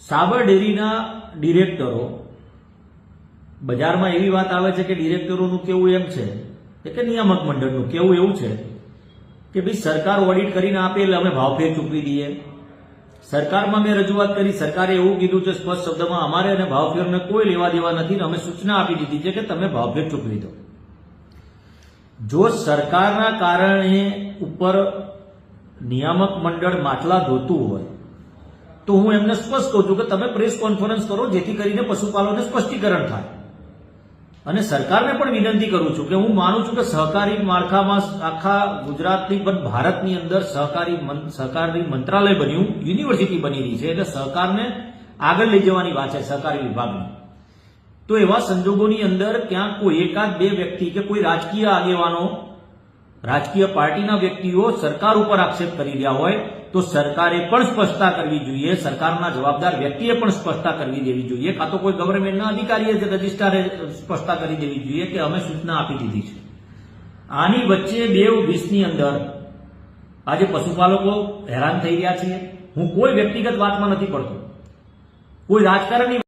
સાબર ડેરીના ડિરેક્ટરો, બજારમાં એવી વાત આવે છે કે ડિરેક્ટરોનું કેવું એમ છે કે નિયામક મંડળનું કેવું એવું છે, કે ભાઈ સરકાર ઓડિટ કરીને આપે એટલે અમે ભાવફેર ચૂકવી દઈએ. સરકારમાં મેં રજૂઆત કરી, સરકારે એવું કીધું છે સ્પષ્ટ શબ્દમાં, અમારે અને ભાવફેરને કોઈ લેવા દેવા નથી ને અમે સૂચના આપી દીધી છે કે તમે ભાવફેર ચૂકવી દો. જો સરકારના કારણે ઉપર નિયામક મંડળ માટલા ધોતું હોય તો હું એમને સ્પષ્ટ કહું છું કે તમે પ્રેસ કોન્ફરન્સ કરો જેથી કરીને પશુપાલકોને સ્પષ્ટીકરણ થાય. અને સરકારને પણ વિનંતી કરું છું કે હું માનું છું કે સહકારી માળખામાં આખા ગુજરાતની પણ ભારતની અંદર સહકારી સહકારી મંત્રાલય બન્યું, યુનિવર્સિટી બની રહી છે, એટલે સહકારને આગળ લઈ જવાની વાત છે સહકારી વિભાગની. તો એવા સંજોગોની અંદર ક્યાંક કોઈ એકાદ બે વ્યક્તિ કે કોઈ રાજકીય આગેવાનો, રાજકીય પાર્ટીના વ્યક્તિઓ સરકાર ઉપર આક્ષેપ કરી રહ્યા હોય તો સરકારે પણ સ્પષ્ટતા કરવી જોઈએ, સરકારના જવાબદાર વ્યક્તિએ પણ સ્પષ્ટતા કરવી દેવી જોઈએ. કાં તો કોઈ ગવર્મેન્ટના અધિકારીએ જ રજિસ્ટ્રારે સ્પષ્ટતા કરી દેવી જોઈએ કે અમે સૂચના આપી દીધી છે. આની વચ્ચે બે વીસની અંદર આજે પશુપાલકો હેરાન થઈ ગયા છે હું કોઈ વ્યક્તિગત વાતમાં નથી પડતો. કોઈ રાજકારણની